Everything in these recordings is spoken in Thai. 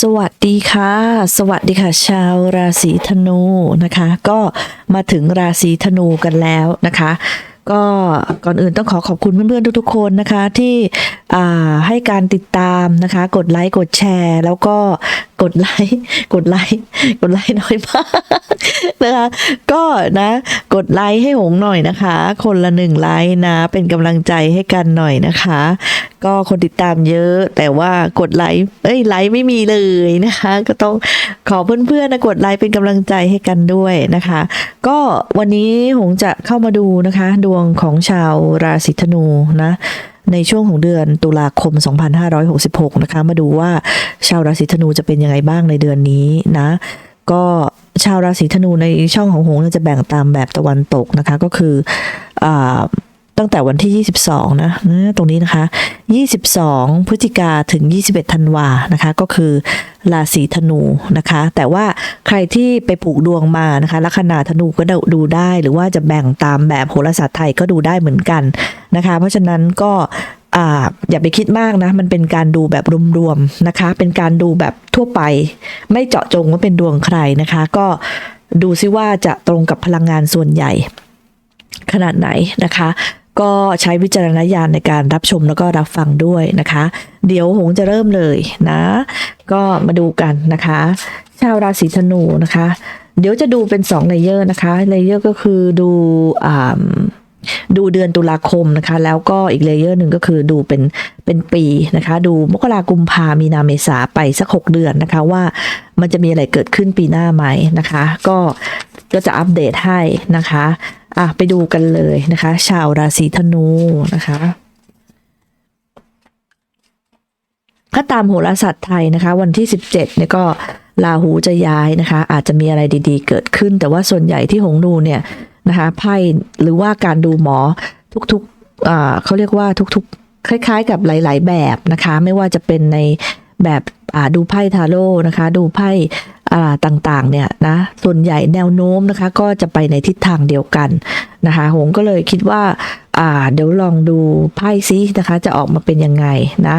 สวัสดีค่ะ สวัสดีค่ะ ชาวราศีธนูนะคะ ก็มาถึงราศีธนูกันแล้วนะคะ ก็ก่อนอื่นต้องขอขอบคุณเพื่อนๆทุกๆคนนะคะที่ให้การติดตามนะคะ กดไลค์กดแชร์ แล้วก็ กดไลค์กดไลค์กดไลค์น้อยมากนะคะก็นะกดไลค์ให้หงหน่อยนะคะ คนละหนึ่งไลค์นะ เป็นกำลังใจให้กันหน่อยนะคะ ก็คนติดตามเยอะแต่ว่ากดไลค์เอ้ยไลค์ไม่มีเลยนะคะ ก็ต้องขอเพื่อนๆนะกดไลค์เป็นกำลังใจให้กันด้วยนะคะ ก็วันนี้หงจะเข้ามาดูนะคะ ดวงของชาวราศีธนูนะ ในช่วงของเดือนตุลาคม 2566 นะคะ มาดูว่าชาวราศีธนูจะเป็นยังไงบ้างในเดือนนี้นะ ก็ชาวราศีธนูในช่องของหงเนี่ยจะแบ่งตามแบบตะวันตกนะคะ ก็คืออ ตั้งแต่วันที่ 22 นะนะตรงนี้นะคะ 22 พฤศจิกาถึง 21 ธันวานะคะ ก็คือราศีธนูนะคะ แต่ว่าใครที่ไปผูกดวงมานะคะลัคนาธนูก็ดูได้ หรือว่าจะแบ่งตามแบบโหราศาสตร์ไทยก็ดูได้เหมือนกันนะคะ เพราะฉะนั้นก็ออย่าไปคิดมากนะ มันเป็นการดูแบบรวมๆนะคะ เป็นการดูแบบทั่วไป ไม่เจาะจงว่าเป็นดวงใครนะคะ ก็ดูซิว่าจะตรงกับพลังงานส่วนใหญ่ขนาดไหนนะคะ ก็ใช้วิจารณญาณในการรับชมแล้วก็รับฟังด้วยนะคะ เดี๋ยวหงจะเริ่มเลยนะ ก็มาดูกันนะคะ ชาวราศีธนูนะคะ เดี๋ยวจะดูเป็น2เลเยอร์นะคะเลเยอร์ก็คือดูอ่าดูเดือนตุลาคมนะคะ แล้วก็อีกเลเยอร์หนึ่งก็คือดูเป็นเป็นปีนะคะ ดูมกรากุมภามีนาเมษาไปสัก 6 เดือนนะคะว่ามันจะมีอะไรเกิดขึ้นปีหน้าไหมนะคะ ก็ก็จะอัปเดตให้นะคะ อะไปดูกันเลยนะคะ ชาวราศีธนูนะคะถ้าตามโหราศาสตร์ไทยนะคะ วันที่ 17เนี่ยก็ราหูจะย้ายนะคะ อาจจะมีอะไรดีๆ เกิดขึ้น แต่ว่าส่วนใหญ่ที่หงดูเนี่ยนะคะไพ่หรือว่าการดูหมอทุกๆเขาเรียกว่าทุกๆ คล้ายๆ กับหลาย ๆ แบบนะคะ ไม่ว่าจะเป็นในแบบดูไพ่ทาโร่นะคะ ดูไพ่ ต่างๆเนี่ยนะส่วนใหญ่แนวโน้มนะคะก็จะไปในทิศทางเดียวกันนะคะหงก็เลยคิดว่าเดี๋ยวลองดูไพ่ซินะคะ จะออกมาเป็นยังไงนะ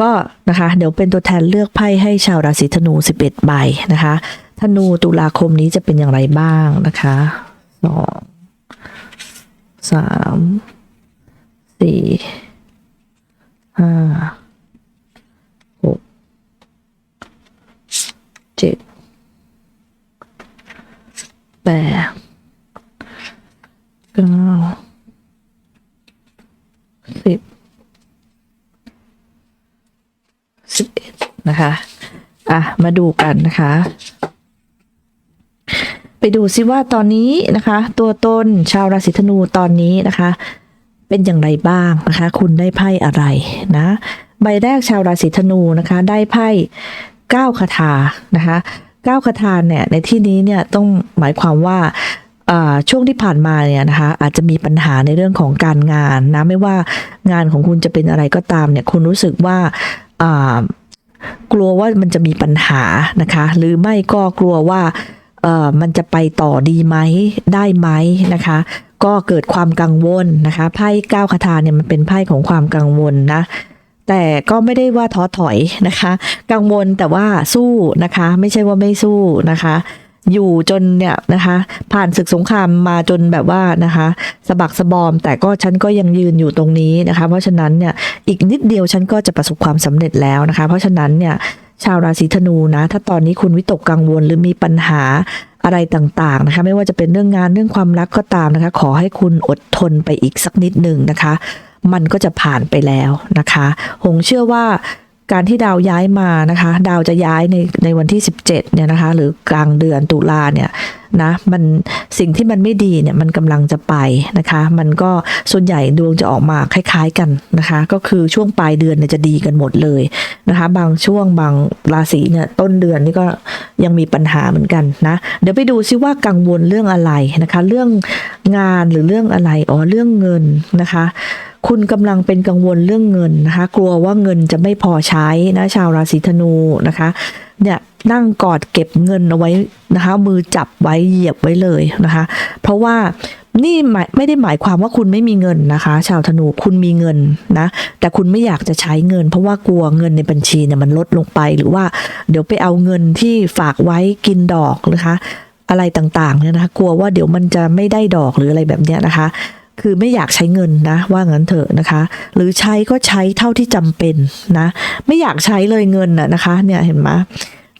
ก็นะคะเดี๋ยวเป็นตัวแทนเลือกไพ่ให้ชาวราศีธนู 11 ใบนะคะ ธนูตุลาคมนี้จะเป็นอย่างไรบ้างนะคะสองสามสี่ห้าหกเจ็ด แปดเก้าสิบสิบเอ็ดนะคะ อะ มาดูกันนะคะ ไปดูซิว่าตอนนี้นะคะ ตัวตนชาวราศีธนูตอนนี้นะคะ เป็นอย่างไรบ้างนะคะ คุณได้ไพ่อะไรนะ ใบแรกชาวราศีธนูนะคะ ได้ไพ่เก้าคาถานะคะ ก้าคาถาเนี่ยในที่นี้เนี่ยต้องหมายความว่าช่วงที่ผ่านมาเนี่ยนะคะอาจจะมีปัญหาในเรื่องของการงานนะไม่ว่างานของคุณจะเป็นอะไรก็ตามเนี่ยคุณรู้สึกว่ากลัวว่ามันจะมีปัญหานะคะ หรือไม่ก็กลัวว่ามันจะไปต่อดีไหมได้ไหมนะคะ ก็เกิดความกังวลนะคะไพ่เก้าคาถาเนี่ยมันเป็นไพ่ของความกังวลนะ แต่ก็ไม่ได้ว่าท้อถอยนะคะ กังวลแต่ว่าสู้นะคะ ไม่ใช่ว่าไม่สู้นะคะอยู่จนเนี่ยนะคะ ผ่านศึกสงครามมาจนแบบว่านะคะ สะบักสะบอม แต่ก็ฉันก็ยังยืนอยู่ตรงนี้นะคะ เพราะฉะนั้นเนี่ยอีกนิดเดียวฉันก็จะประสบความสำเร็จแล้วนะคะ เพราะฉะนั้นเนี่ยชาวราศีธนูนะ ถ้าตอนนี้คุณวิตกกังวลหรือมีปัญหาอะไรต่างๆนะคะ ไม่ว่าจะเป็นเรื่องงานเรื่องความรักก็ตามนะคะ ขอให้คุณอดทนไปอีกสักนิดหนึ่งนะคะ มันก็จะผ่านไปแล้วนะคะ หงเชื่อว่าการที่ดาวย้ายมานะคะ ดาวจะย้ายในในวันที่ 17เนี่ยนะคะ หรือกลางเดือนตุลาเนี่ยนะมันสิ่งที่มันไม่ดีเนี่ยมันกำลังจะไปนะคะ มันก็ส่วนใหญ่ดวงจะออกมาคล้ายๆกันนะคะ ก็คือช่วงปลายเดือนเนี่ยจะดีกันหมดเลยนะคะ บางช่วงบางราศีเนี่ยต้นเดือนนี่ก็ยังมีปัญหาเหมือนกันนะ เดี๋ยวไปดูซิว่ากังวลเรื่องอะไรนะคะ เรื่องงานหรือเรื่องอะไรอ๋อเรื่องเงินนะคะ คุณกำลังเป็นกังวลเรื่องเงินนะคะ กลัวว่าเงินจะไม่พอใช้นะชาวราศีธนูนะคะเนี่ยนั่งกอดเก็บเงินเอาไว้นะคะ มือจับไว้เหยียบไว้เลยนะคะ เพราะว่านี่ไม่ได้หมายความว่าคุณไม่มีเงินนะคะ ชาวธนูคุณมีเงินนะ แต่คุณไม่อยากจะใช้เงิน เพราะว่ากลัวเงินในบัญชีเนี่ยมันลดลงไป หรือว่าเดี๋ยวไปเอาเงินที่ฝากไว้กินดอกนะคะ อะไรต่างๆเนี่ยนะคะ กลัวว่าเดี๋ยวมันจะไม่ได้ดอกหรืออะไรแบบเนี้ยนะคะ คือไม่อยากใช้เงินนะว่างั้นเถอะนะคะ หรือใช้ก็ใช้เท่าที่จำเป็นนะ ไม่อยากใช้เลยเงินน่ะนะคะ เนี่ยเห็นไหม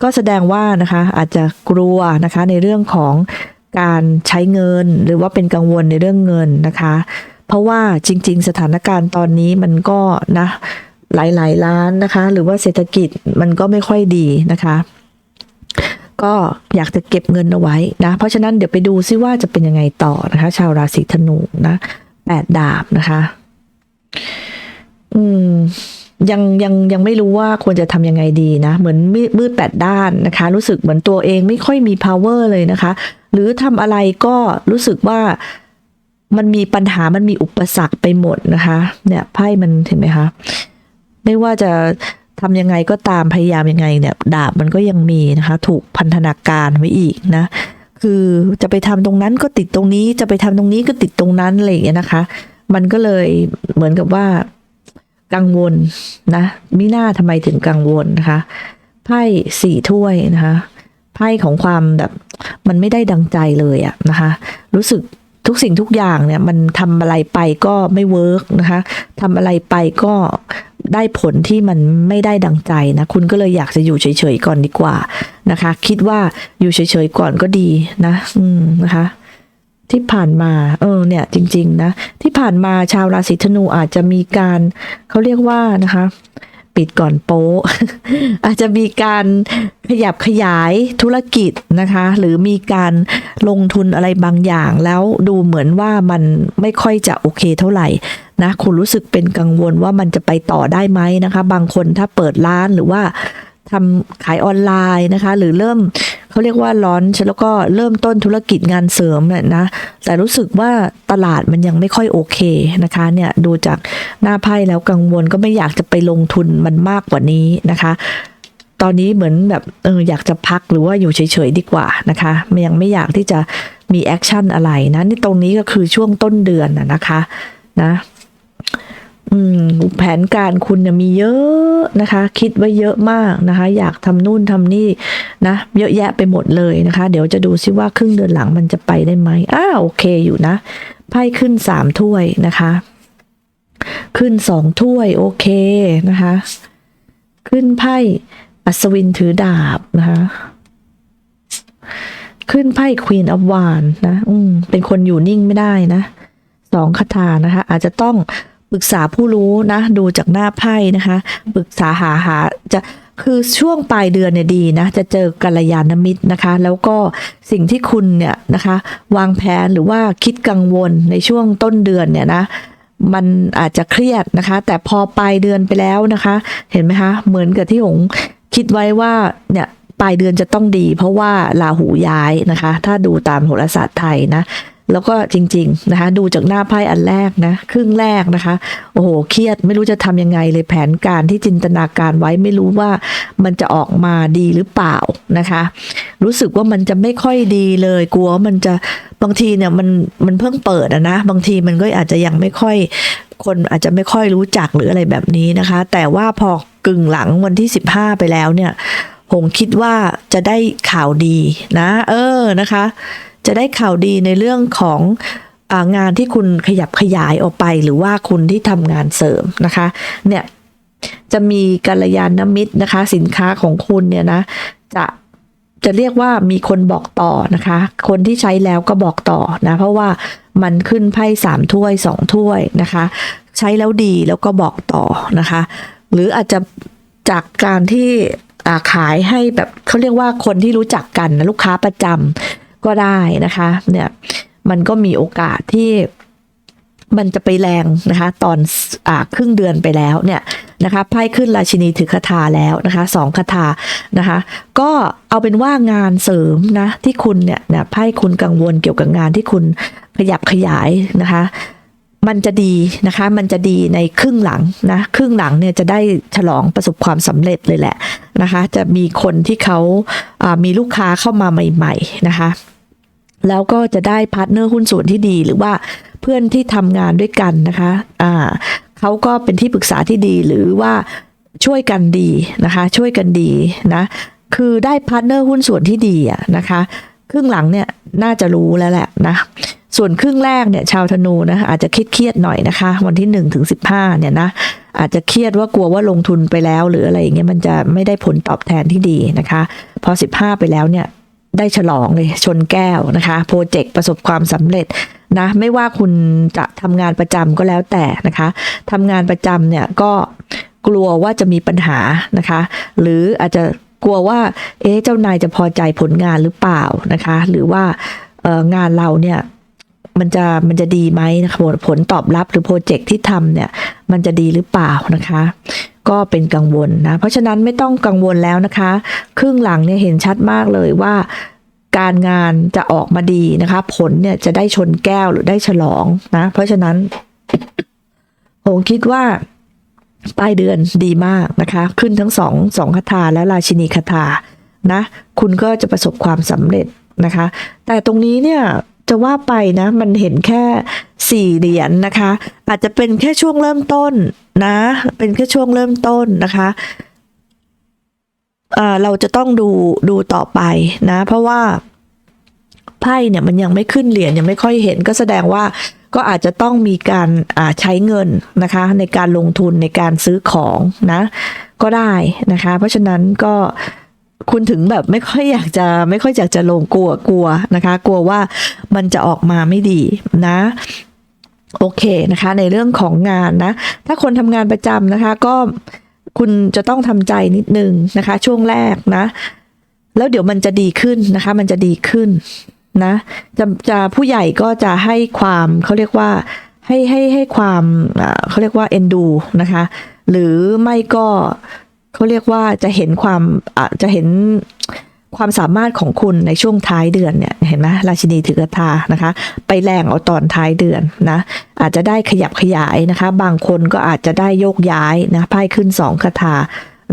ก็แสดงว่านะคะอาจจะกลัวนะคะในเรื่องของการใช้เงินหรือว่าเป็นกังวลในเรื่องเงินนะคะ เพราะว่าจริง ๆ สถานการณ์ตอนนี้มันก็นะหลายๆล้านนะคะ หรือว่าเศรษฐกิจมันก็ไม่ค่อยดีนะคะ ก็อยากจะเก็บเงินเอาไว้นะเพราะฉะนั้นเดี๋ยวไปดูซิว่าจะเป็นยังไงต่อนะคะ ชาวราศีธนูนะแปดดาบนะคะ อืมยังยังยังไม่รู้ว่าควรจะทำยังไงดีนะ เหมือนมืดมืดแปดด้านนะคะ รู้สึกเหมือนตัวเองไม่ค่อยมี power เลยนะคะ หรือทำอะไรก็รู้สึกว่ามันมีปัญหามันมีอุปสรรคไปหมดนะคะ เนี่ยไพ่มันเห็นไหมคะ ไม่ว่าจะ ทำยังไงก็ตามพยายามยังไงเนี่ยดาบมันก็ยังมีนะคะ ถูกพันธนาการไว้อีกนะ คือจะไปทำตรงนั้นก็ติดตรงนี้ จะไปทำตรงนี้ก็ติดตรงนั้นอะไรอย่างเงี้ยนะคะ มันก็เลยเหมือนกับว่ากังวลนะมิน่าทำไมถึงกังวลนะคะไพ่สี่ถ้วยนะคะไพ่ของความแบบมันไม่ได้ดังใจเลยอะนะคะ รู้สึก ทุกสิ่งทุกอย่างเนี่ยมันทำอะไรไปก็ไม่เวิร์กนะคะทำอะไรไปก็ได้ผลที่มันไม่ได้ดังใจนะ คุณก็เลยอยากจะอยู่เฉยๆก่อนดีกว่านะคะ คิดว่าอยู่เฉยๆก่อนก็ดีนะ อืมนะคะที่ผ่านมา เออ เนี่ย จริง ๆ นะ ที่ผ่านมาชาวราศีธนูอาจจะมีการเขาเรียกว่านะคะ ปิดก่อนโป๊ะอาจจะมีการขยับขยายธุรกิจนะคะ หรือมีการลงทุนอะไรบางอย่างแล้วดูเหมือนว่ามันไม่ค่อยจะโอเคเท่าไหร่นะคุณรู้สึกเป็นกังวลว่ามันจะไปต่อได้ไหมนะคะ บางคนถ้าเปิดร้านหรือว่า ทำขายออนไลน์นะคะ หรือเริ่มเขาเรียกว่าร้อนแล้วก็เริ่มต้นธุรกิจงานเสริมเนี่ยนะแต่รู้สึกว่าตลาดมันยังไม่ค่อยโอเคนะคะเนี่ยดูจากหน้าไพ่แล้วกังวลก็ไม่อยากจะไปลงทุนมันมากกว่านี้นะคะตอนนี้เหมือนแบบเอออยากจะพักหรือว่าอยู่เฉยๆดีกว่านะคะมันยังไม่อยากที่จะมีแอคชั่นอะไรนะนี่ตรงนี้ก็คือช่วงต้นเดือนนะคะนะ อืมแผนการคุณเนี่ยมีเยอะนะคะ คิดไว้เยอะมากนะคะ อยากทำนู่นทำนี่นะ เยอะแยะไปหมดเลยนะคะ เดี๋ยวจะดูซิว่าครึ่งเดือนหลังมันจะไปได้ไหมอ้าโอเคอยู่นะไพ่ขึ้นสามถ้วยนะคะ ขึ้นสองถ้วยโอเคนะคะ ขึ้นไพ่อัศวินถือดาบนะคะขึ้นไพ่ควีนอวานนะ อืมเป็นคนอยู่นิ่งไม่ได้นะสองคาถานะคะ อาจจะต้อง ปรึกษาผู้รู้นะ ดูจากหน้าไพ่นะคะ ปรึกษาหาหาจะคือช่วงปลายเดือนเนี่ยดีนะ จะเจอกัลยาณมิตรนะคะ แล้วก็สิ่งที่คุณเนี่ยนะคะ วางแผนหรือว่าคิดกังวลในช่วงต้นเดือนเนี่ยนะมันอาจจะเครียดนะคะ แต่พอปลายเดือนไปแล้วนะคะ เห็นไหมคะ เหมือนกับที่หงคิดไว้ว่าเนี่ยปลายเดือนจะต้องดี เพราะว่าราหูย้ายนะคะ ถ้าดูตามโหราศาสตร์ไทยนะ แล้วก็จริง ๆ นะคะ ดูจากหน้าไพ่อันแรกนะ ครึ่งแรกนะคะ โอ้โห เครียดไม่รู้จะทำยังไงเลยแผนการที่จินตนาการไว้ไม่รู้ว่ามันจะออกมาดีหรือเปล่านะคะ รู้สึกว่ามันจะไม่ค่อยดีเลย กลัวมันจะบางทีเนี่ยมันมันเพิ่งเปิดอะนะ บางทีมันก็อาจจะยังไม่ค่อยคนอาจจะไม่ค่อยรู้จักหรืออะไรแบบนี้นะคะ แต่ว่าพอกึ่งหลังวันที่สิบห้าไปแล้วเนี่ยผมคิดว่าจะได้ข่าวดีนะ เออนะคะ จะได้ข่าวดีในเรื่องขององานที่คุณขยับขยายออกไป หรือว่าคุณที่ทำงานเสริมนะคะ เนี่ยจะมีกัลยาณมิตรนะคะ สินค้าของคุณเนี่ยนะ จะจะเรียกว่ามีคนบอกต่อนะคะ คนที่ใช้แล้วก็บอกต่อนะ เพราะว่ามันขึ้นไพ่สามถ้วยสองถ้วยนะคะ ใช้แล้วดีแล้วก็บอกต่อนะคะ หรืออาจจะจากการที่ขายให้แบบเขาเรียกว่าคนที่รู้จักกันนะลูกค้าประจำ ก็ได้นะคะเนี่ยมันก็มีโอกาสที่มันจะไปแรงนะคะ ตอนอ่าครึ่งเดือนไปแล้วเนี่ยนะคะไพ่ขึ้นราชินีถือคาถาแล้วนะคะสองคาถานะคะ ก็เอาเป็นว่างานเสริมนะที่คุณเนี่ยเนี่ยไพ่คุณกังวลเกี่ยวกับงานที่คุณขยับขยายนะคะมันจะดีนะคะ มันจะดีในครึ่งหลังนะ ครึ่งหลังเนี่ยจะได้ฉลองประสบความสำเร็จเลยแหละนะคะ จะมีคนที่เขาามีลูกค้าเข้ามาใหม่ ๆ นะคะ แล้วก็จะได้พาร์ทเนอร์หุ้นส่วนที่ดี หรือว่าเพื่อนที่ทำงานด้วยกันนะคะอ่าเขาก็เป็นที่ปรึกษาที่ดีหรือว่าช่วยกันดีนะคะ ช่วยกันดีนะคือได้พาร์ทเนอร์หุ้นส่วนที่ดีอะนะคะครึ่งหลังเนี่ยน่าจะรู้แล้วแหละนะส่วนครึ่งแรกเนี่ยชาวธนูนะอาจจะคิดเครียดหน่อยนะคะ วันที่1นถึงสิเนี่ยนะอาจจะเครียดว่ากลัวว่าลงทุนไปแล้ว หรืออะไรอย่างเงี้ยมันจะไม่ได้ผลตอบแทนที่ดีนะคะ พอ 15 ไปแล้วเนี่ย ได้ฉลองเลยชนแก้วนะคะโปรเจกต์ประสบความสำเร็จนะไม่ว่าคุณจะทำงานประจำก็แล้วแต่นะคะทำงานประจำเนี่ยก็กลัวว่าจะมีปัญหานะคะ หรืออาจจะกลัวว่า เอ๊ะเจ้านายจะพอใจผลงานหรือเปล่านะคะ หรือว่างานเราเนี่ยมันจะมันจะดีไหมนะคะผลผลตอบรับหรือโปรเจกต์ที่ทำเนี่ย มันจะดีหรือเปล่านะคะ ก็เป็นกังวลนะ เพราะฉะนั้นไม่ต้องกังวลแล้วนะคะ ครึ่งหลังเนี่ยเห็นชัดมากเลยว่าการงานจะออกมาดีนะคะ ผลเนี่ยจะได้ชนแก้วหรือได้ฉลองนะ เพราะฉะนั้นผมคิดว่าปลายเดือนดีมากนะคะ ขึ้นทั้งสองสองคาถาและราชินีคาถานะ คุณก็จะประสบความสำเร็จนะคะ แต่ตรงนี้เนี่ย จะว่าไปนะ มันเห็นแค่สี่เหรียญนะคะ อาจจะเป็นแค่ช่วงเริ่มต้นนะ เป็นแค่ช่วงเริ่มต้นนะคะเราจะต้องดูดูต่อไปนะ เพราะว่าไพ่เนี่ยมันยังไม่ขึ้นเหรียญยังไม่ค่อยเห็นก็แสดงว่าก็อาจจะต้องมีการใช้เงินนะคะ ในการลงทุนในการซื้อของนะ ก็ได้นะคะ เพราะฉะนั้นก็ คุณถึงแบบไม่ค่อยอยากจะไม่ค่อยอยากจะลงกลัวกลัวนะคะ กลัวว่ามันจะออกมาไม่ดีนะโอเคนะคะ ในเรื่องของงานนะ ถ้าคนทำงานประจำนะคะ ก็คุณจะต้องทำใจนิดนึงนะคะ ช่วงแรกนะ แล้วเดี๋ยวมันจะดีขึ้นนะคะ มันจะดีขึ้นนะจะจะผู้ใหญ่ก็จะให้ความเขาเรียกว่าให้ให้ให้ความเขาเรียกว่าเอ็นดูนะคะ หรือไม่ก็ เขาเรียกว่าจะเห็นความอะจะเห็นความสามารถของคุณในช่วงท้ายเดือนเนี่ยเห็นไหมราชินีถือกระทานะคะ ไปแรงเอาตอนท้ายเดือนนะอาจจะได้ขยับขยายนะคะ บางคนก็อาจจะได้โยกย้ายนะไพ่ขึ้นสองคาถา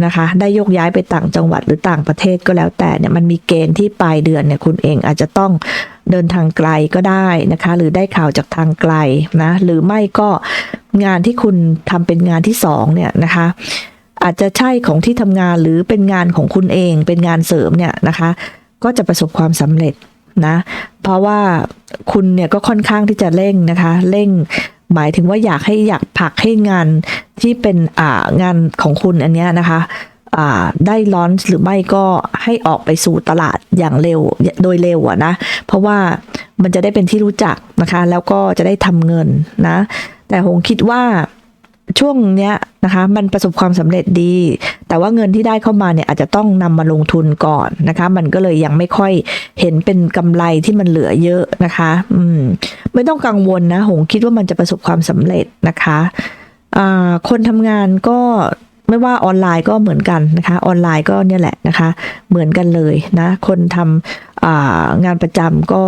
นะคะ ได้โยกย้ายไปต่างจังหวัดหรือต่างประเทศก็แล้วแต่เนี่ยมันมีเกณฑ์ที่ปลายเดือนเนี่ยคุณเองอาจจะต้องเดินทางไกลก็ได้นะคะ หรือได้ข่าวจากทางไกลนะหรือไม่ก็งานที่คุณทำเป็นงานที่สองเนี่ยนะคะ อาจจะใช่ของที่ทำงานหรือเป็นงานของคุณเองเป็นงานเสริมเนี่ยนะคะ ก็จะประสบความสำเร็จนะ เพราะว่าคุณเนี่ยก็ค่อนข้างที่จะเร่งนะคะ เร่งหมายถึงว่าอยากให้อยากผลักให้งานที่เป็นอ่างานของคุณอันเนี้ยนะคะอ่าได้ลอนหรือไม่ก็ให้ออกไปสู่ตลาดอย่างเร็วโดยเร็วอะนะ เพราะว่ามันจะได้เป็นที่รู้จักนะคะ แล้วก็จะได้ทำเงินนะ แต่ผมคิดว่า ช่วงเนี้ยนะคะมันประสบความสำเร็จดี แต่ว่าเงินที่ได้เข้ามาเนี่ยอาจจะต้องนำมาลงทุนก่อนนะคะ มันก็เลยยังไม่ค่อยเห็นเป็นกำไรที่มันเหลือเยอะนะคะ อืม ไม่ต้องกังวลนะ หงคิดว่ามันจะประสบความสำเร็จนะคะอ่าคนทำงานก็ไม่ว่าออนไลน์ก็เหมือนกันนะคะ ออนไลน์ก็เนี่ยแหละนะคะ เหมือนกันเลยนะ คนทำงานประจำก็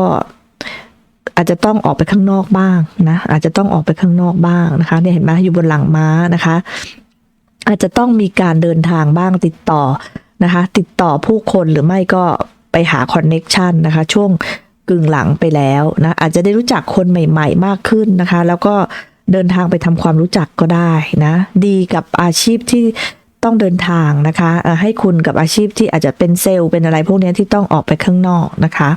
อาจจะต้องออกไปข้างนอกบ้างนะอาจจะต้องออกไปข้างนอกบ้างนะคะเนี่ยเห็นไหมอยู่บนหลังม้านะคะ อาจจะต้องมีการเดินทางบ้างติดต่อนะคะ ติดต่อผู้คนหรือไม่ก็ไปหาคอนเน็กชันนะคะ ช่วงกึ่งหลังไปแล้วนะอาจจะได้รู้จักคนใหม่ ๆ มากขึ้นนะคะ แล้วก็เดินทางไปทำความรู้จักก็ได้นะ ดีกับอาชีพที่ต้องเดินทางนะคะเออให้คุณกับอาชีพที่อาจจะเป็นเซลล์เป็นอะไรพวกนี้ที่ต้องออกไปข้างนอกนะคะ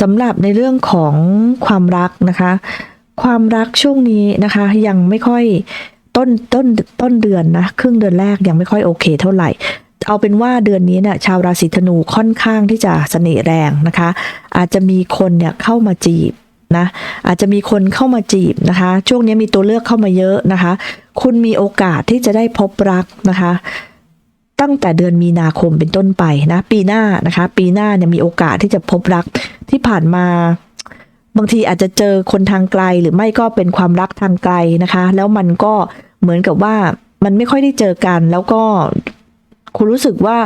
สำหรับในเรื่องของความรักนะคะ ความรักช่วงนี้นะคะยังไม่ค่อยต้นต้นต้นเดือนนะครึ่งเดือนแรกยังไม่ค่อยโอเคเท่าไหร่ เอาเป็นว่าเดือนนี้เนี่ยชาวราศีธนูค่อนข้างที่จะเสน่ห์แรงนะคะ อาจจะมีคนเนี่ยเข้ามาจีบนะอาจจะมีคนเข้ามาจีบนะคะ ช่วงนี้มีตัวเลือกเข้ามาเยอะนะคะ คุณมีโอกาสที่จะได้พบรักนะคะ ตั้งแต่เดือนมีนาคมเป็นต้นไปนะ ปีหน้านะคะ ปีหน้าเนี่ยมีโอกาสที่จะพบรักที่ผ่านมาบางทีอาจจะเจอคนทางไกลหรือไม่ก็เป็นความรักทางไกลนะคะ แล้วมันก็เหมือนกับว่ามันไม่ค่อยได้เจอกัน แล้วก็คุณรู้สึกว่า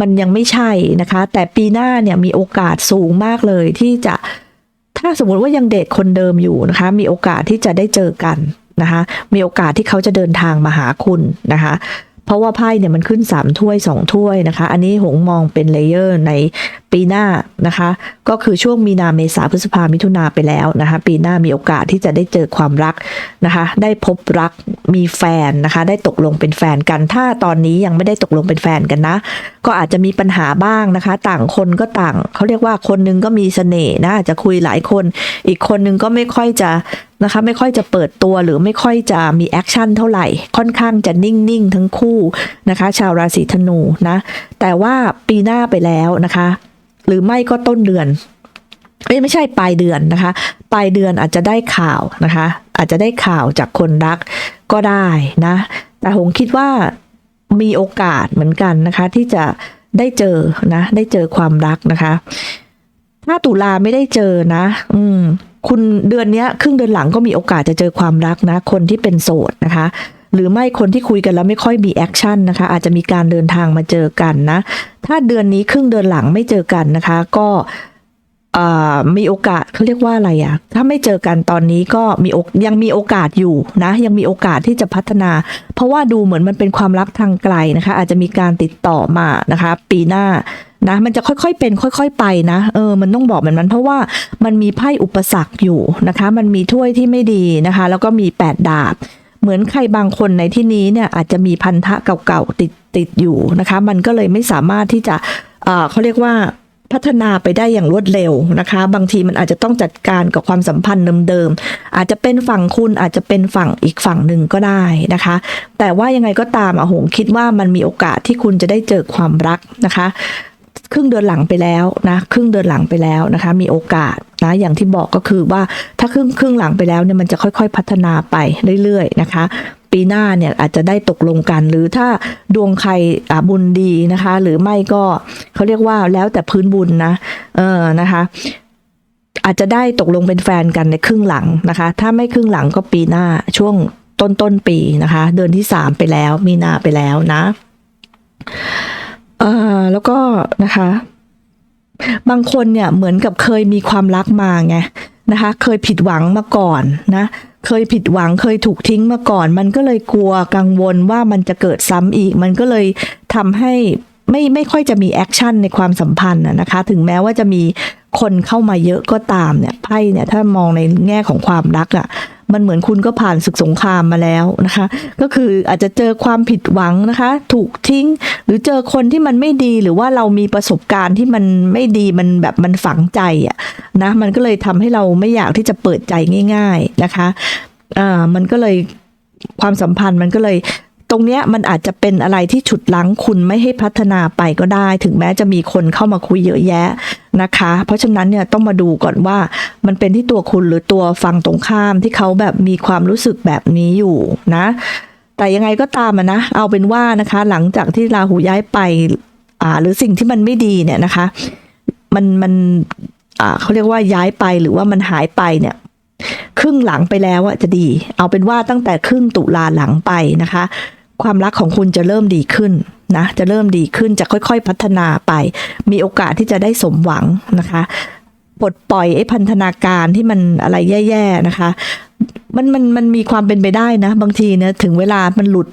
มันยังไม่ใช่นะคะ แต่ปีหน้าเนี่ยมีโอกาสสูงมากเลยที่จะถ้าสมมติว่ายังเดทคนเดิมอยู่นะคะ มีโอกาสที่จะได้เจอกันนะคะ มีโอกาสที่เขาจะเดินทางมาหาคุณนะคะ เพราะว่าไพ่เนี่ยมันขึ้น 3 ถ้วย 2 ถ้วยนะคะ อันนี้หงมองเป็นเลเยอร์ในปีหน้านะคะ ก็คือช่วงมีนาเมษาพฤษภามิถุนาไปแล้วนะคะ ปีหน้ามีโอกาสที่จะได้เจอความรักนะคะ ได้พบรักมีแฟนนะคะ ได้ตกลงเป็นแฟนกัน ถ้าตอนนี้ยังไม่ได้ตกลงเป็นแฟนกันนะ ก็อาจจะมีปัญหาบ้างนะคะ ต่างคนก็ต่างเขาเรียกว่าคนนึงก็มีเสน่ห์นะอาจจะคุยหลายคน อีกคนนึงก็ไม่ค่อยจะ นะคะไม่ค่อยจะเปิดตัวหรือไม่ค่อยจะมีแอคชั่นเท่าไหร่ ค่อนข้างจะนิ่ง ๆ ทั้งคู่นะคะ ชาวราศีธนูนะ แต่ว่าปีหน้าไปแล้วนะคะ หรือไม่ก็ต้นเดือนเอ้ยไม่ใช่ปลายเดือนนะคะ ปลายเดือนอาจจะได้ข่าวนะคะ อาจจะได้ข่าวจากคนรักก็ได้นะ แต่หงคิดว่ามีโอกาสเหมือนกันนะคะ ที่จะได้เจอนะ ได้เจอความรักนะคะ ถ้าตุลาไม่ได้เจอนะ อืม คุณเดือนนี้ครึ่งเดือนหลังก็มีโอกาสจะเจอความรักนะ คนที่เป็นโสดนะคะ หรือไม่คนที่คุยกันแล้วไม่ค่อยมีแอคชั่นนะคะ อาจจะมีการเดินทางมาเจอกันนะ ถ้าเดือนนี้ครึ่งเดือนหลังไม่เจอกันนะคะ ก็ มีโอกาสเขาเรียกว่าอะไรอะถ้าไม่เจอกันตอนนี้ก็มีอกยังมีโอกาสอยู่นะ ยังมีโอกาสที่จะพัฒนา เพราะว่าดูเหมือนมันเป็นความรักทางไกลนะคะ อาจจะมีการติดต่อมานะคะ ปีหน้านะมันจะค่อยๆเป็นค่อย ๆ ไปนะเออมันต้องบอกแบบนั้น เพราะว่ามันมีไพ่อุปสรรคอยู่นะคะ มันมีถ้วยที่ไม่ดีนะคะ แล้วก็มีแปดดาบ เหมือนใครบางคนในที่นี้เนี่ยอาจจะมีพันธะเก่าๆติดติดอยู่นะคะ มันก็เลยไม่สามารถที่จะเออเขาเรียกว่า พัฒนาไปได้อย่างรวดเร็วนะคะ บางทีมันอาจจะต้องจัดการกับความสัมพันธ์เดิมๆอาจจะเป็นฝั่งคุณอาจจะเป็นฝั่งอีกฝั่งหนึ่งก็ได้นะคะ แต่ว่ายังไงก็ตามอะหงคิดว่ามันมีโอกาสที่คุณจะได้เจอความรักนะคะครึ่งเดือนหลังไปแล้วนะครึ่งเดือนหลังไปแล้วนะคะ มีโอกาสนะอย่างที่บอกก็คือว่าถ้าครึ่งครึ่งหลังไปแล้วเนี่ยมันจะค่อย ๆ พัฒนาไปเรื่อยๆนะคะ ปีหน้าเนี่ยอาจจะได้ตกลงกัน หรือถ้าดวงใครบุญดีนะคะ หรือไม่ก็เขาเรียกว่าแล้วแต่พื้นบุญนะเออนะคะอาจจะได้ตกลงเป็นแฟนกันในครึ่งหลังนะคะ ถ้าไม่ครึ่งหลังก็ปีหน้าช่วงต้นต้นๆปีนะคะ เดือนที่สามไปแล้ว มีนาไปแล้วนะเอ่อแล้วก็นะคะ บางคนเนี่ยเหมือนกับเคยมีความรักมาไงนะคะ เคยผิดหวังมาก่อนนะ เคยผิดหวังเคยถูกทิ้งมาก่อน มันก็เลยกลัวกังวลว่ามันจะเกิดซ้ำอีก มันก็เลยทำให้ไม่ไม่ค่อยจะมีแอคชั่นในความสัมพันธ์นะนะคะ ถึงแม้ว่าจะมีคนเข้ามาเยอะก็ตามเนี่ยไพ่เนี่ยถ้ามองในแง่ของความรักอะ่ะ มันเหมือนคุณก็ผ่านศึกสงครามมาแล้วนะคะ ก็คืออาจจะเจอความผิดหวังนะคะ ถูกทิ้ง หรือเจอคนที่มันไม่ดีหรือว่าเรามีประสบการณ์ที่มันไม่ดีมันแบบมันฝังใจอะนะมันก็เลยทำให้เราไม่อยากที่จะเปิดใจง่าย ๆนะคะอ่ามันก็เลยความสัมพันธ์มันก็เลย ตรงเนี้ยมันอาจจะเป็นอะไรที่ฉุดลั้งคุณไม่ให้พัฒนาไปก็ได้ ถึงแม้จะมีคนเข้ามาคุยเยอะแยะนะคะ เพราะฉะนั้นเนี่ยต้องมาดูก่อนว่ามันเป็นที่ตัวคุณหรือตัวฝั่งตรงข้ามที่เขาแบบมีความรู้สึกแบบนี้อยู่นะ แต่ยังไงก็ตามนะ เอาเป็นว่านะคะ หลังจากที่ราหูย้ายไปอ่าหรือสิ่งที่มันไม่ดีเนี่ยนะคะ มันมันอ่าเขาเรียกว่าย้ายไปหรือว่ามันหายไปเนี่ยครึ่งหลังไปแล้วอะจะดี เอาเป็นว่าตั้งแต่ครึ่งตุลาหลังไปนะคะ ความรักของคุณจะเริ่มดีขึ้นนะจะเริ่มดีขึ้นจะค่อย ๆ พัฒนาไป มีโอกาสที่จะได้สมหวังนะคะปลดปล่อยไอ้พันธนาการที่มันอะไรแย่ๆนะคะ มันมันมันมีความเป็นไปได้นะ บางทีเนี่ยถึงเวลามันหลุด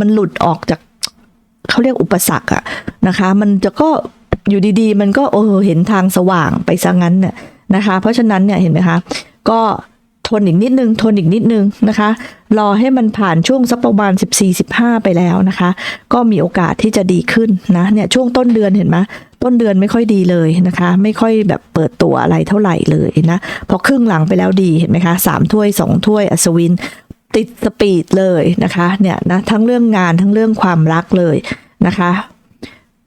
มันหลุดออกจากเขาเรียกอุปสรรคอะนะคะ มันจะก็อยู่ดีๆ มันก็เออเห็นทางสว่างไปซะงั้นเนี่ยนะคะ เพราะฉะนั้นเนี่ยเห็นไหมคะ ก็ ทนอีกนิดนึง ทนอีกนิดนึงนะคะ รอให้มันผ่านช่วงสักประมาณ 14-15 ไปแล้วนะคะ ก็มีโอกาสที่จะดีขึ้นนะเนี่ยช่วงต้นเดือนเห็นไหมต้นเดือนไม่ค่อยดีเลยนะคะ ไม่ค่อยแบบเปิดตัวอะไรเท่าไหร่เลยนะพอครึ่งหลังไปแล้วดีเห็นไหมคะสามถ้วยสองถ้วยอัศวินติดสปีดเลยนะคะเนี่ยนะทั้งเรื่องงานทั้งเรื่องความรักเลยนะคะ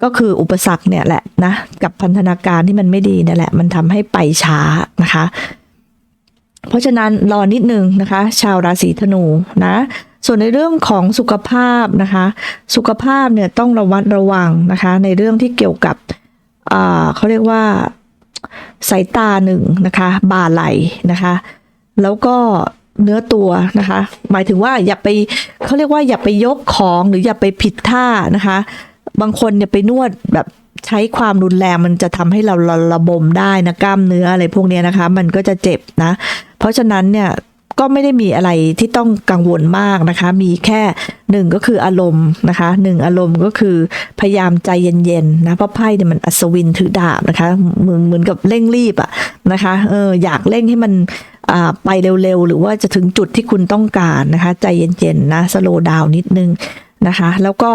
ก็คืออุปสรรคเนี่ยแหละนะกับพันธนาการที่มันไม่ดีเนี่ยแหละ มันทำให้ไปช้านะคะ เพราะฉะนั้นรอนิดนึงนะคะ ชาวราศีธนูนะส่วนในเรื่องของสุขภาพนะคะ สุขภาพเนี่ยต้องระวัดระวังนะคะ ในเรื่องที่เกี่ยวกับเขาเรียกว่าสายตาหนึ่งนะคะ บ่าไหลนะคะ แล้วก็เนื้อตัวนะคะ หมายถึงว่าอย่าไปเขาเรียกว่าอย่าไปยกของหรืออย่าไปผิดท่านะคะ บางคนเนี่ยไปนวดแบบ ใช้ความรุนแรงมันจะทำให้เราระระบมได้นะกล้ามเนื้ออะไรพวกนี้นะคะ มันก็จะเจ็บนะ เพราะฉะนั้นเนี่ยก็ไม่ได้มีอะไรที่ต้องกังวลมากนะคะ มีแค่หนึ่งก็คืออารมณ์นะคะหนึ่งอารมณ์ก็คือพยายามใจเย็นๆนะเพราะไพ่เนี่ยมันอัศวินถือดาบนะคะเหมือนเหมือนกับเร่งรีบอะนะคะเอออยากเร่งให้มันไปเร็วๆ หรือว่าจะถึงจุดที่คุณต้องการนะคะ ใจเย็นๆนะสโลดาวนิดนึงนะคะ แล้วก็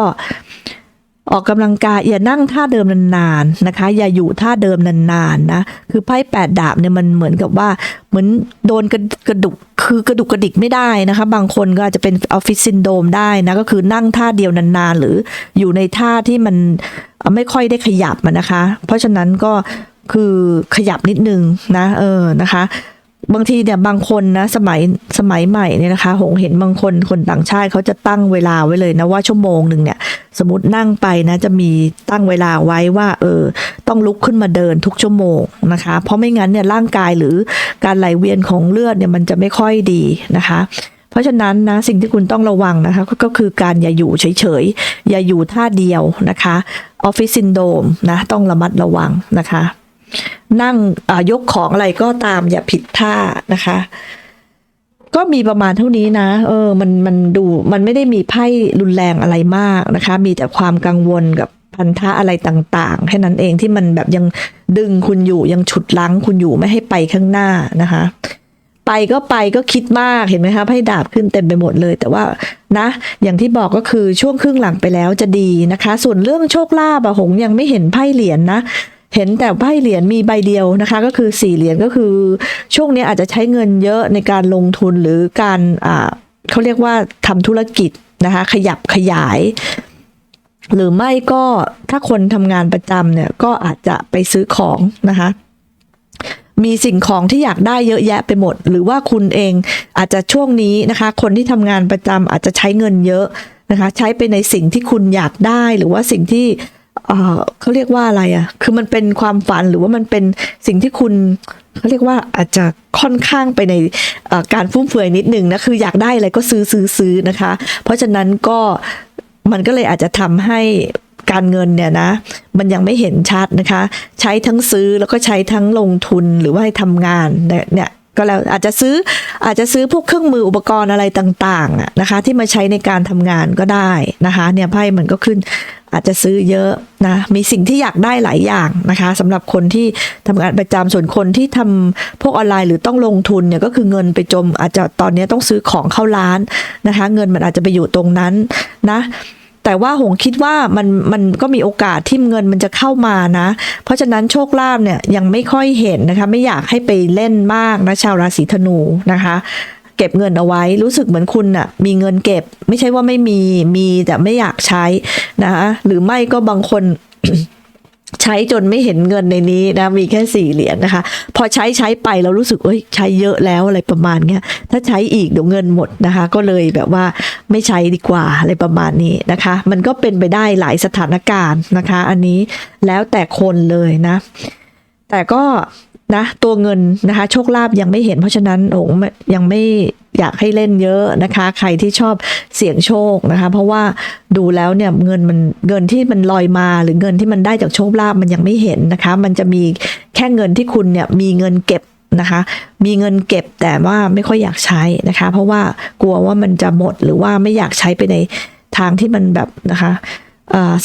ออกกำลังกายอย่านั่งท่าเดิมนานๆนะคะ อย่าอยู่ท่าเดิมนานๆนะคือไพ่แปดดาบเนี่ยมันเหมือนกับว่าเหมือนโดนกระกระดุกคือกระดุกกระดิกไม่ได้นะคะ บางคนก็อาจจะเป็นออฟฟิศซินโดมได้นะก็คือนั่งท่าเดียวนานๆ หรืออยู่ในท่าที่มันไม่ค่อยได้ขยับอะนะคะ เพราะฉะนั้นก็คือขยับนิดนึงนะเออนะคะ บางทีเนี่ยบางคนนะสมัยสมัยใหม่เนี่ยนะคะหงเห็นบางคนคนต่างชาติเขาจะตั้งเวลาไว้เลยนะว่าชั่วโมงหนึ่งเนี่ย สมมตินั่งไปนะจะมีตั้งเวลาไว้ว่า เออ ต้องลุกขึ้นมาเดินทุกชั่วโมงนะคะ เพราะไม่งั้นเนี่ยร่างกายหรือการไหลเวียนของเลือดเนี่ยมันจะไม่ค่อยดีนะคะเพราะฉะนั้นนะสิ่งที่คุณต้องระวังนะคะก็ก็คือการอย่าอยู่เฉยๆ อย่าอยู่ท่าเดียวนะคะออฟฟิศซินโดมนะต้องระมัดระวังนะคะ นั่งยกของอะไรก็ตามอย่าผิดท่านะคะ ก็มีประมาณเท่านี้นะ เออ มันมันดูมันไม่ได้มีไพ่รุนแรงอะไรมากนะคะ มีแต่ความกังวลกับพันธะอะไรต่างๆแค่นั้นเองที่มันแบบยังดึงคุณอยู่ยังฉุดลั้งคุณอยู่ไม่ให้ไปข้างหน้านะคะ ไปก็ไปก็คิดมากเห็นไหมคะไพ่ดาบขึ้นเต็มไปหมดเลย แต่ว่านะ อย่างที่บอกก็คือช่วงครึ่งหลังไปแล้วจะดีนะคะ ส่วนเรื่องโชคลาภอะหงยังไม่เห็นไพ่เหรียญนะ เห็นแต่ไพ่เหรียญมีใบเดียวนะคะ ก็คือสี่เหรียญก็คือ ช่วงนี้อาจจะใช้เงินเยอะในการลงทุนหรือการอ่าเขาเรียกว่าทำธุรกิจนะคะ ขยับขยาย หรือไม่ก็ถ้าคนทำงานประจำเนี่ยก็อาจจะไปซื้อของนะคะมีสิ่งของที่อยากได้เยอะแยะไปหมด หรือว่าคุณเองอาจจะช่วงนี้นะคะ คนที่ทำงานประจำอาจจะใช้เงินเยอะนะคะ ใช้ไปในสิ่งที่คุณอยากได้หรือว่าสิ่งที่ เขาเรียกว่าอะไรอะ่ะ คือมันเป็นความฝันหรือว่ามันเป็นสิ่งที่คุณเขาเรียกว่าอาจจะค่อนข้างไปในการฟุ่มเฟือยนิดนึงนะคืออยากได้อะไรก็ซื้อซื้อซื้อนะคะ เพราะฉะนั้นก็มันก็เลยอาจจะทำให้การเงินเนี่ยนะ มันยังไม่เห็นชัดนะคะ ใช้ทั้งซื้อแล้วก็ใช้ทั้งลงทุนหรือว่าให้ทำงานเนี่ยเนี่ยก็แล้วอาจจะซื้ออาจจะซื้อพวกเครื่องมืออุปกรณ์อะไรต่างๆนะคะ ที่มาใช้ในการทำงานก็ได้นะคะ เนี่ยไพ่มันก็ขึ้น อาจจะซื้อเยอะนะมีสิ่งที่อยากได้หลายอย่างนะคะสำหรับคนที่ทำงานประจำส่วนคนที่ทำพวกออนไลน์หรือต้องลงทุนเนี่ยก็คือเงินไปจม อาจจะตอนนี้ต้องซื้อของเข้าร้านนะคะ เงินมันอาจจะไปอยู่ตรงนั้นนะแต่ว่าหงคิดว่ามันมันก็มีโอกาสที่เงินมันจะเข้ามานะ เพราะฉะนั้นโชคลาภเนี่ยยังไม่ค่อยเห็นนะคะ ไม่อยากให้ไปเล่นมากนะชาวราศีธนูนะคะ เก็บเงินเอาไว้ รู้สึกเหมือนคุณน่ะมีเงินเก็บ ไม่ใช่ว่าไม่มีมีแต่ไม่อยากใช้นะคะหรือไม่ก็บางคนใช้จนไม่เห็นเงินในนี้นะมีแค่สี่เหรียญนะคะ พอใช้ใช้ไปเรารู้สึกเอ้ยใช้เยอะแล้วอะไรประมาณเนี้ยถ้าใช้อีกเดี๋ยวเงินหมดนะคะ ก็เลยแบบว่าไม่ใช้ดีกว่าอะไรประมาณนี้นะคะ มันก็เป็นไปได้หลายสถานการณ์นะคะ อันนี้แล้วแต่คนเลยนะ แต่ก็ นะตัวเงินนะคะโชคลาภยังไม่เห็นเพราะฉะนั้นโอ้ยังไม่อยากให้เล่นเยอะนะคะ ใครที่ชอบเสี่ยงโชคนะคะ เพราะว่าดูแล้วเนี่ยเงินมันเงินที่มันลอยมาหรือเงินที่มันได้จากโชคลาภมันยังไม่เห็นนะคะ มันจะมีแค่เงินที่คุณเนี่ยมีเงินเก็บนะคะ มีเงินเก็บแต่ว่าไม่ค่อยอยากใช้นะคะ เพราะว่ากลัวว่ามันจะหมดหรือว่าไม่อยากใช้ไปในทางที่มันแบบนะคะ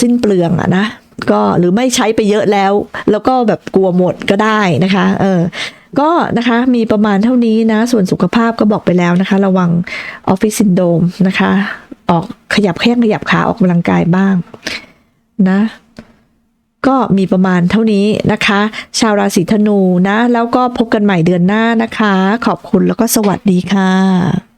สิ้นเปลืองอะนะ ก็หรือไม่ใช้ไปเยอะแล้ว แล้วก็แบบกลัวหมดก็ได้นะคะ เออก็นะคะมีประมาณเท่านี้นะ ส่วนสุขภาพก็บอกไปแล้วนะคะ ระวังออฟฟิศซินโดมนะคะ ออกขยับแข้งขยับขาออกกำลังกายบ้างนะก็มีประมาณเท่านี้นะคะ ชาวราศีธนูนะ แล้วก็พบกันใหม่เดือนหน้านะคะ ขอบคุณแล้วก็สวัสดีค่ะ